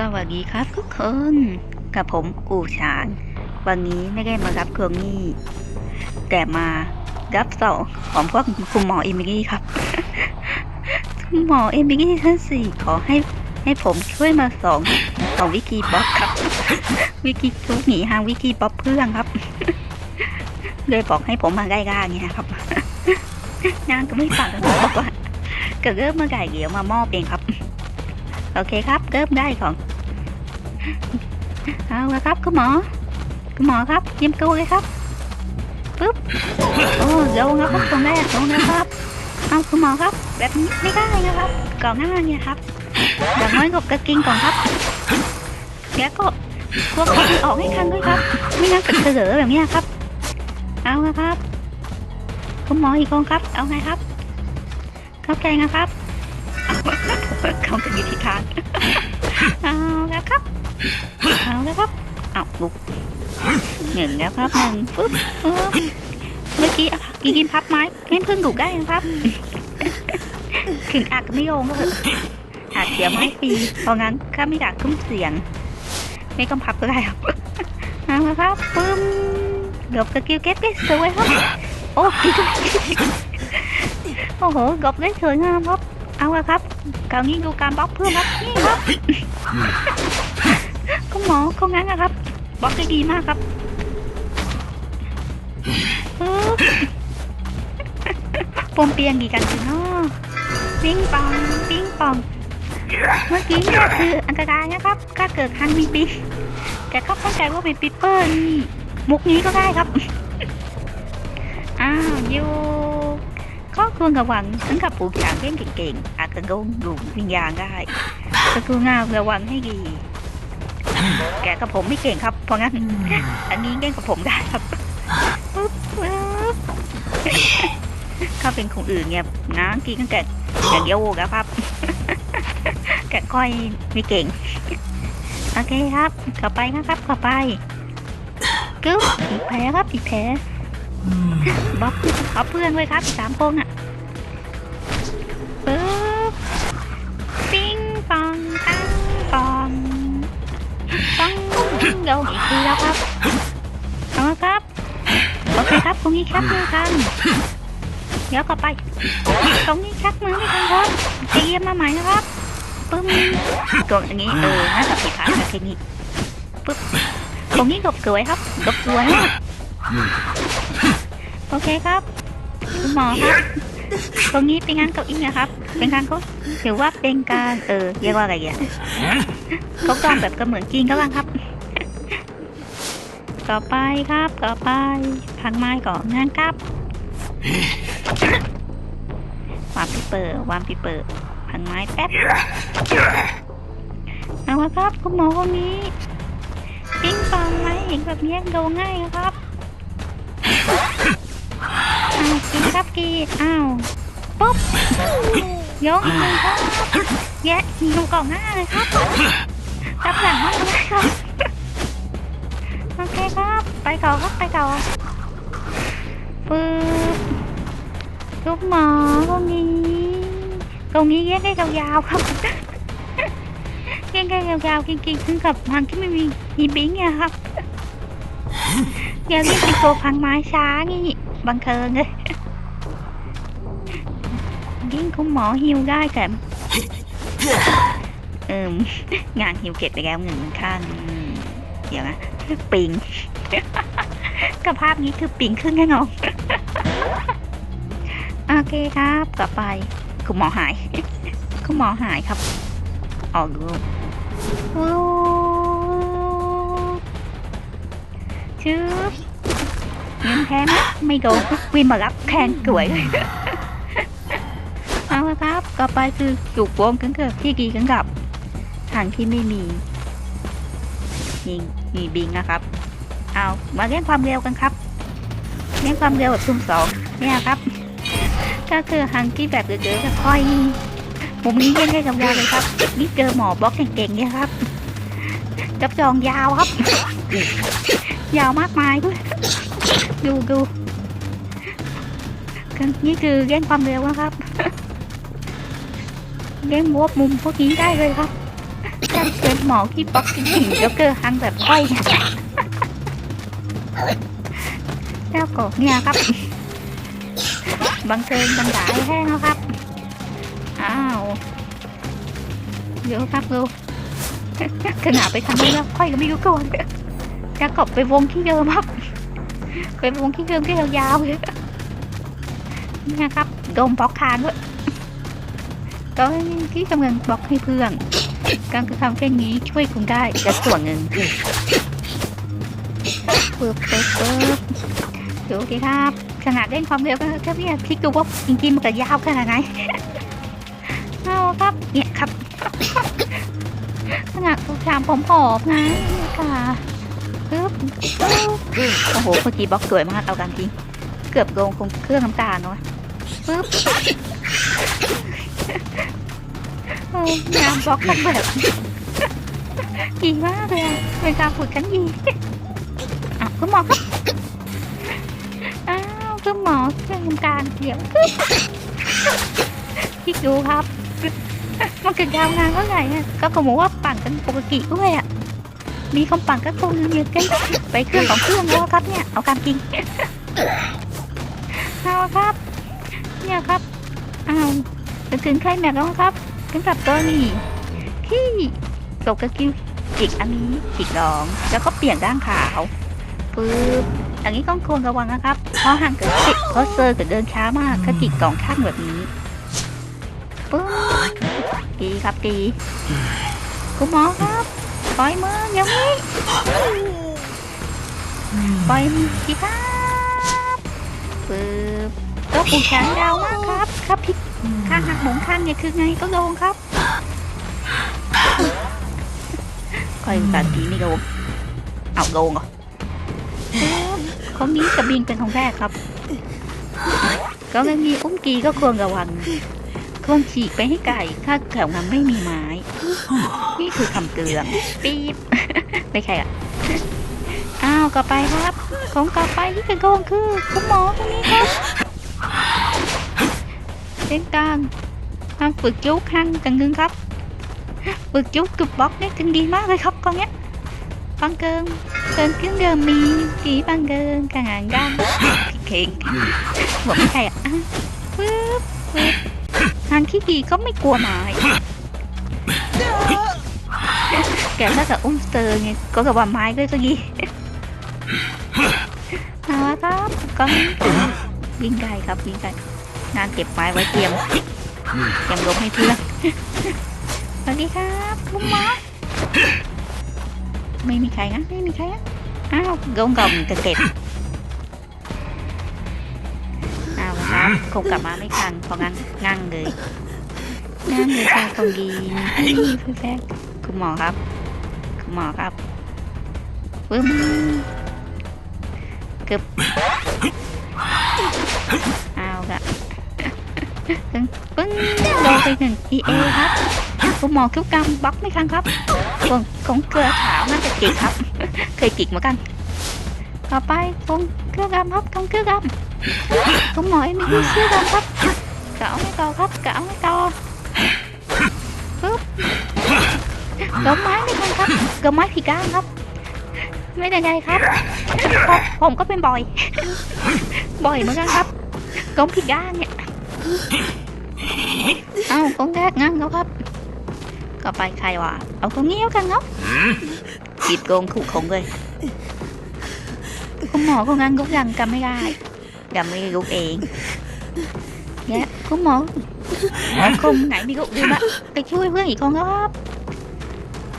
สวัสดีครับทุกคน กับผมกูชานวันนี้ไม่ได้มารับเครื่องนี้ แต่มารับสองของพวกคุณหมอเอมิลี่ครับ คุณหมอเอมิลี่ท่านสี่ขอให้ให้ผมช่วยมาสองสองวิกีป๊อปครับ วิกีทุกหนีทางวิกีป๊อปเพื่อนครับ เลยบอกให้ผมมาใกล้ๆเนี่ยครับ นางก็ไม่ฟังผมบอกว่าเกิดเริ่มมื่อไหร่เดี๋ยวมามอบเองครับ โอเคครับ เริ่มได้ของ เอาละครับคุณหมอ คุณหมอครับเยี่ยมตัวเลยครับปึ๊บโอ้ลงแล้วครับตรงแรกลงแล้วครับเอาคุณหมอครับ แบบนี้ไม่ได้นะครับก่อนหน้าเนี่ยครับอย่างน้อยกบกระกินก่อนครับแล้วก็พวกเขาออกให้ทันด้วยครับ ไม่งั้นจะเสลอแบบนี้ครับ เอาละครับคุณหมออีกคนครับ เอาไงครับ เข้าใจนะครับ เขาจะอยู่ที่ทางเอาแล้วครับเอาแล้วครับเอาลุกหนึ่งแล้วครับหนึ่งปุ๊บเมื่อกี้กินกินพับไม้ให้เพิ่งถูกได้นะครับถึงอักไม่โยงก็เถอะอาจเสียไม้ฟรีเพราะงั้นข้าไม่ดักคุ้มเสียง ไม่ต้องพับก็ได้ครับเอาละครับปึ้มเดี๋ยวกระกิ้วเก็บได้สวยครับโอ้โอ้โหกบได้สวยงามครับ เอาละครับ คราวนี้ดูการบล็อกเพื่อนครับนี่ครับคุณหมอเขางั้นนะครับบล็อกได้ดีมากครับปมเปียงกี่กันสิเนาะปิ้งปองปิ้งปอง เมื่อกี้นี่คืออันตรายนะครับถ้าเกิดคันมีปิ๊แต่ก็เข้าใจว่าเป็นปิปเปอร์นี่มุกนี้ก็ได้ครับ อ้าวยู อยูก็ควรระวังถึงกับปลูกฉางเล่นเก่งๆ อาจจะโดนหลุมวิญญาณได้ก็คืองาระวังให้ดี แกกับผมไม่เก่งครับ เพราะงั้น อันนี้เล่นกับผมได้ครับปึ๊บปึ๊บถ้าเป็นคนอื่นเนี่ยนะกินกันแต่แต่เดียวแล้วครับแกก้อยไม่เก่ง โอเคครับ ต่อไปนะครับต่อไปกึ๊บอีกแผลครับอีกแผล บล็อกเอาเพื่อนไว้ครับสามคนอะปึ๊บปิ้งปองตั้งปองปังโยนอีกทีแล้วครับเอาละครับโอเคครับตรงนี้แคปมือกันเดี๋ยวต่อไป ตรงนี้แคปมือไม่กันครับเตรียมมาใหม่นะครับปึ้มตรงอย่างนี้เออน่าจะผิดพลาดจากเทคนิคปึ๊บตรงนี้กบสวยครับกบสวยมาก โอเคครับคุณหมอครับ ตรงนี้เป็นงานเก้าอี้นะครับ เป็นการเขาถือว่าเป็นการเออเรียกว่าอะไรอะเขาต้องแบบกระเหมือนจริงก็บ้างครับ ต่อไปครับต่อไปพังไม้ก่อนงานครับวางปีเปอร์วางปีเปอร์พังไม้แป๊บเอาละครับคุณหมอคนนี้ปิ้งปองไหมเห็นแบบนี้โดง่ายนะครับาวกินครับกีอ้าวปุ๊บยกมือครับแยะดูกล่องหน้าเลยครับรับหลังมากเลยครับโอเคครับ ไปต่อครับไปต่อปึ๊บลูกหมอตรงนี้ ตรงนี้แยกได้ยาวๆครับแยกได้ยาวๆจริงๆถึงกับมันที่ไม่มีมีบิงเนี่ยครับอย่าเรียกเป็นตัวพังไม้ช้านี่ บังเทิงเลยยิ่งคุณหมอฮิวได้แต่เอิมงานฮิวเก็บไปแล้วหนึ่งข้างเดี๋ยวนะปิงกับภาพนี้คือปิงขึ้นแน่นอนโอเคครับต่อไปคุณหมอหายคุณหมอหายครับ ออกดูวู้ชืบ เงินแทนนะไม่โดนวินมารับแทนสวยเลยเอาละครับต่อไปคือจุกวงกันเกิดที่กีกันกับทางที่ไม่มียิงมีบิงนะครับ เอามาเล่นความเร็วกันครับเล่นความเร็วแบบทุ่มสองเนี่ยครับ ก็คือฮังที่แบบเดือดๆจะค่อยมุมนี้เล่นได้กับยาวเลยครับนี่เจอหมอบล็อกเก่งๆเนี่ยครับจับจองยาวครับ ยาวมากมายด้วย ดูดูนี่คือเล่นความเร็วนะครับเล่นมวบมุมพวกนี้ได้เลยครับเป็นหมอที่ป๊อกที่หญิงจ็อกเกอร์ฮังแบบค่อยเนี่ยแล้วก็เนี่ยครับ บังเกินบังดาให้แห้งแล้วครับ อ้าวเดี๋ยวครับดูขนาดไปทำแล้วค่อยก็ไม่รู้ก่อนจะกลับไปวงที่เดิมครับ ไปวงที่เดิมที่ยาวๆเลยนี่ยครับโดมบล็อกคานด้วยก็ที่กำลังบล็อกให้เพื่อนการกระทำเช่นนี้ช่วยคุณได้จะส่วนหนึ่งปึ๊บปึ๊บปึ๊บดูสิครับขนาดเล่นความเร็วก็แค่พี่คิดดูว่าจริงๆมันจะยาวขนาดไหนเอาครับเนี่ยครับขนาดตัวชามผมผอมนะค่ะ ปึ๊บโอ้โหเมื่อกี้บล็อกสวยมากเอากันจริง เกือบโดนคงเครื่องน้ำตาลเนาะปึ๊บงานบล็อกกันแบบดีมากเลยเป็นการฝึกกันดีอะคุณหมอครับอ้าวคุณหมอเครื่องทำการเดี๋ยวปึ๊บคิดดูครับ มันเกิดยาวนานเท่าไหร่ก็ขโมว่าปั่นกันปกติด้วยอะ มีคนปั่นก็คงเยอะกันไปเครื่องของเครื่องแล้วครับเนี่ย เอาการจริงเอาครับ เนี่ยครับอ้าวจะถึงใครแม็กแล้วครับถึงกับตัวนี้ที่ตกกระกิ้วจิกอันนี้จิกรอง แล้วก็เปลี่ยนด้านขาวปึ๊บอย่างนี้ต้องควรระวังนะครับ เพราะห่างเกิดจิกเพราะเซอร์เกิดเดินช้ามากถ้าจิกสองข้างแบบนี้ปึ๊บดีครับดีคุณหมอครับ ปล่อยมือเดี๋ยวนี้ปล่อยมือสิครับปึ๊บก็ปูแขนยาวมากครับ ครับพลิกข้างหักหมงข้างเนี่ยคือไงก็โดนครับคอยสารทีไม่โดนเอาโดนเหรอปึ๊บของนี้กระบินเป็นของแรกครับ ก็ไม่มีอุ้มกีก็ควรระวัง ควรฉีกไปให้ไก่ถ้าแถวนั้นไม่มีไม้ นี่คือคำเตือนปี๊บไม่ใช่อะอ้าวกลับไปครับ ของกลับไปที่จะโกองคือคุณหมอคนนี้ครับเส้นกลางทำฝึกยุกหันกันนึงครับ ฝึกยุกกับบล็อกนี่กันดีมากเลยครับ con nhé บังเกินเกิน kiếm giờ mi chỉ bằng gơn càng ngàn gan เข่งบอกไม่ใช่อะปึ๊บปึ๊บ ทางขี้กีก็ไม่กลัวไม้แกถ้ากับอุ้มสเตอร์ไงก็กับว่าไม้ด้วยก็ยีเอาละครับก็ถึงวิ่งไกลครับวิ่งไกลงานเก็บไม้ไว้เตรียมเตรียมลบให้เพื่อนสวัสดีครับลุงหมอไม่มีใครนะไม่มีใครนะอ้าวกงกล่องจะเก็บเอาละครับ คงกลับมาไม่ทันเพราะงั้นงั่งเลยงั่งเลยค่ะตรงยีพี่แฟกคุณหมอครับ คุณหมอครับปึ้มเกือบเอาละปึ้งปึ้งโดนไปหนึ่ง EA ครับคุณหมอคิ้วกำบล็อกไม่ทันครับของของเกลือขาวน่าจะจิกครับ เคยจิกเหมือนกัน ต่อไปของเกลือดำครับของเกลือดำคุณหมอเอ็มมีเสื้อดำครับกะเอาไม่ต่อครับกาไม่ต่อปึ๊บกำ cũng ngồi em đi xíu con thấp cạo mấy con thấp cạo mấy con gom máy đi con thấp gom máy thì cá thấp mấy đây đây thấp không có bên bòi bòi mới ăn thấp gom thì cá nha ao con gác ngang ngốc thấp ก็ไปใครวะเอาก็เงี้ยวกันเนาะจีบโกงขู่คงเลยคุณหมอก็งั้นก็ยังกันไม่ได้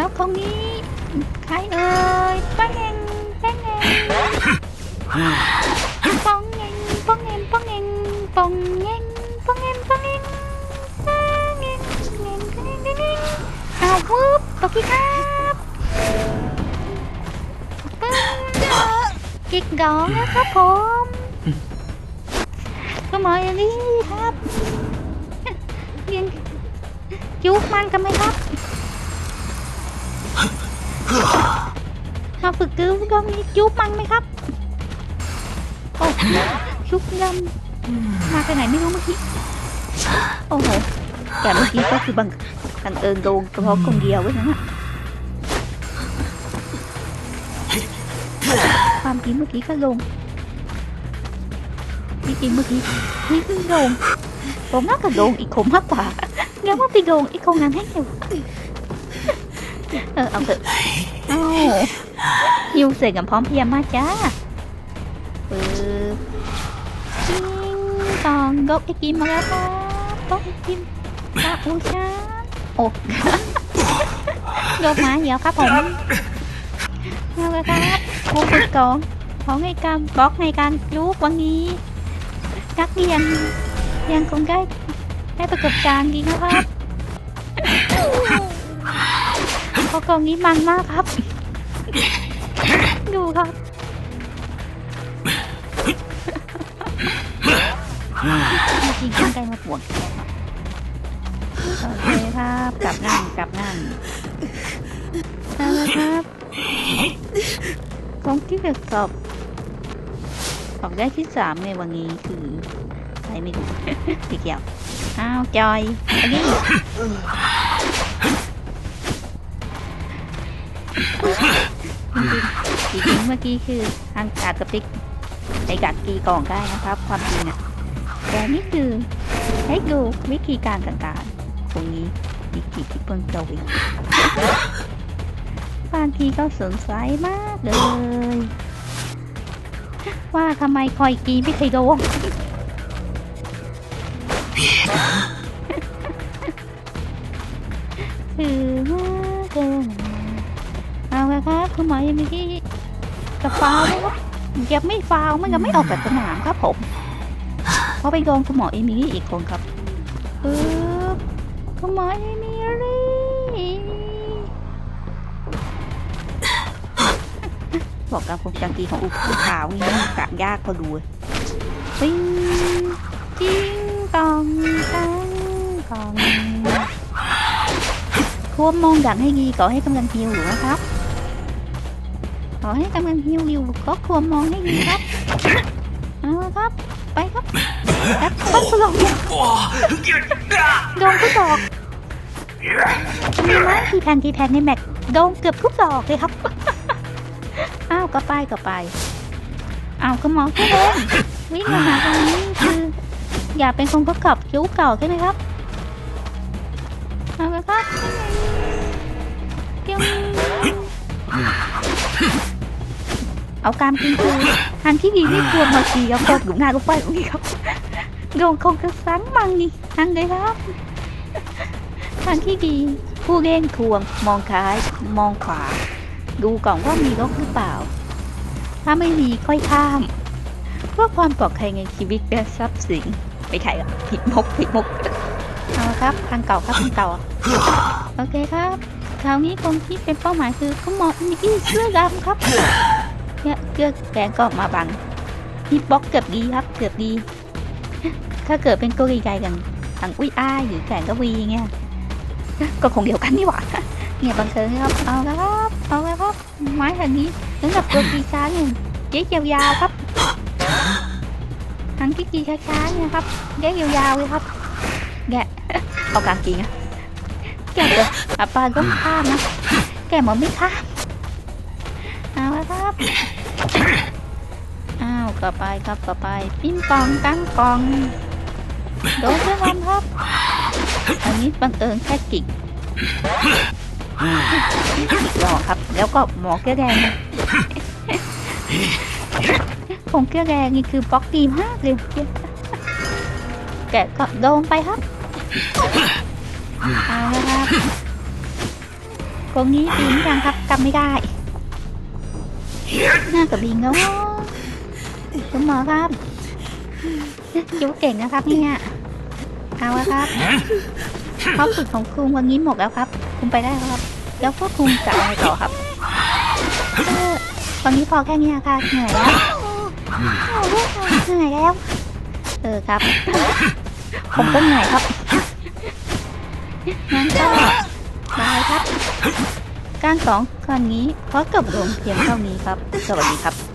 ยวคนนี้ใครเอ่ยป้าเองป้าเองปองเองปองเองปองเองปองเองปองเองปองเองปองเองปองเองปองเองปองเองเอาปุ๊บตบพี่ครับปึ๊บกิกดองนะครับผม็มออย่างนี้ครับยังยุกมันกันไหมครับมาฝึกกิ้วก็มียุบมันไหมครับ โอ้ยุบยำมาจากไหนไม่รู้เมื่อกี้ โอ้โห แต่เมื่อกี้ก็คือบังบังเอิญโดนเฉพาะคนเดียวไว้นะความจริงเมื่อกี้ก็ลง จริงๆเมื่อกี้นี่เพิ่งลงผมน่าจะโดนอีกคนมากกว่าเงั้นว่าไปโดนอีกคนนั้นให้เร็วเออเอาเถอะเอาฮิวเสร็จกันพร้อมพรียงมาจ้าปึ๊บจิ้งตองยกไอกิมมาแล้วครับยกไอกิมตาอูชาโอ้ยกมาเดี๋ยวครับผมเอาเลยครับครูฝึกกองของในการบล็อกในการรู้วันนี้ นักเรียน ยังคงได้ได้ประสบการณ์ดีนะครับเพราะกองนี้มันมากครับ ดูครับมื่อกี้ข้างใกล้มาปวดโอเคครับ กลับนั่งกลับนั่งเอาละครับกองที่แบบสอบ ออกได้ที่สามในวันนี้คือใครไม่รู้พี่เกี่ยวอ้าวจอยอันนี้จริงจริงเมื่อกี้คือทางกาดสปิกไอกัดกีกล่องได้นะครับ ความจริงอะแต่นี่คือให้ดูวิธีการต่างๆตรงนี้วิธีที่เพิ่งจะวิบางทีก็สงสัยมากเลย ว่าทำไมคอยกีไม่เคยโดนคือว่าเกินเอาละครับคุณหมอยังมีที่จะฟาวไหมครับยังไม่ฟาวมันยังไม่ออกจากสนามครับผมเพราะไปโดนคุณหมอเอมิลี่อีกคนครับปึ๊บคุณหมอเอมิ บอกการคงจังกีของอุกขาวนี่กะยากพอดูเลยปิ้งจิ้งกองตังกองควรมองดังให้ดีขอให้กำลังฮิวอยู่นะครับ ขอให้กำลังฮิวอยู่ก็ควรมองให้ดีครับเอาละครับ ไปครับแอปปักลงโดนทุกดอกมีไหมทีแทนทีแทนในแม็กโดนเกือบทุกดอกเลยครับ อ้าวก็ไปก็ไปอ้าวก็มองแค่เล่นวิ่งมาหาตรงนี้คือ อย่าเป็นคนประกอบคิ้วเก่าใช่ไหมครับเอาละครับยังเอาการกินคือทางที่ดีไม่ควรมาขี่กับตกอยู่หน้ารถไฟตรงนี้ครับโดนคงกระสังมังนี่ทางเลยครับทางที่ดี ผู้เล่นทวง มองซ้าย มองขวา ดูก่อนว่ามีรถหรือเปล่า ถ้าไม่มีค่อยข้าม เพื่อความปลอดภัยในชีวิตและทรัพย์สินไม่ใช่หรอผิดมกผิดมกเอาครับทางเก่าครับทางเก่าโอเคครับคราวนี้คนที่เป็นเป้าหมายคือคุณหมอมิกกี้เสื้อดำครับเนี่ยเสื้อแดงก็มาบังฮิปบ็อกเกือบดีครับเกือบดี ถ้าเกิดเป็นโกรีไกกันทางอุ้ยอ้ายหรือแข่งกวีเงี้ยก็คงเดียวกันนี่หว่า เนี่ยบังเทิงครับ เอาละครับ เอาละครับ ไม้ทางนี้สำหรับตัวกีช้าเนี่ยเจ๊ยาวๆครับทางที่กีช้าๆเนี่ยครับเจ๊ยาวๆเลยครับ แกเอากางจริงอะแกเลยอาปานก็ข้ามนะ แกหมอไม่ข้ามเอาละครับอ้าวต่อไปครับต่อไปปิ้งปองตั้งปองโดนเพื่อนครับ อันนี้บังเอิญแค่กิกกิก หลอกครับ แล้วก็หมอเกลือแดงผงเกลือแดงนี่คือบล็อกดีมากเลยแกะก็โดนไปครับเอาละครับตรงนี้บินยังครับจำไม่ได้น่ากับบิงแล้วคุณหมอครับคิวเก่งนะครับเนี่ยเอาละครับข้อฝึกของคุณวันนี้หมดแล้วครับ คุณไปได้ครับ แล้วพวกคุณจะอะไรต่อครับตอนนี้พอแค่นี้ค่ะเหนื่อยแล้วเหนื่อยแล้ว เออครับ ผมก็เหนื่อยครับงั้นก็บายครับ การสองครั้งนี้ขอจบลงเพียงเท่านี้ครับ สวัสดีครับ